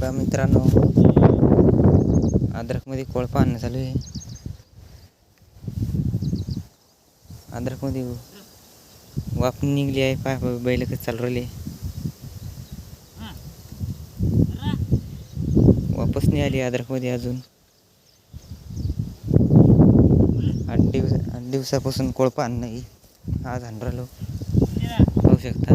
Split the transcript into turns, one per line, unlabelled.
पहा मित्रांनो मध्ये कोळपा आणणं चालू आहे मध्ये वाप निघली आहे पहा बैल कसं चालू राहिले वापस नाही आली अद्रकमध्ये अजून आठ दिवस आठ दिवसापासून कोळपा आणणं आज आणलो पाहू शकता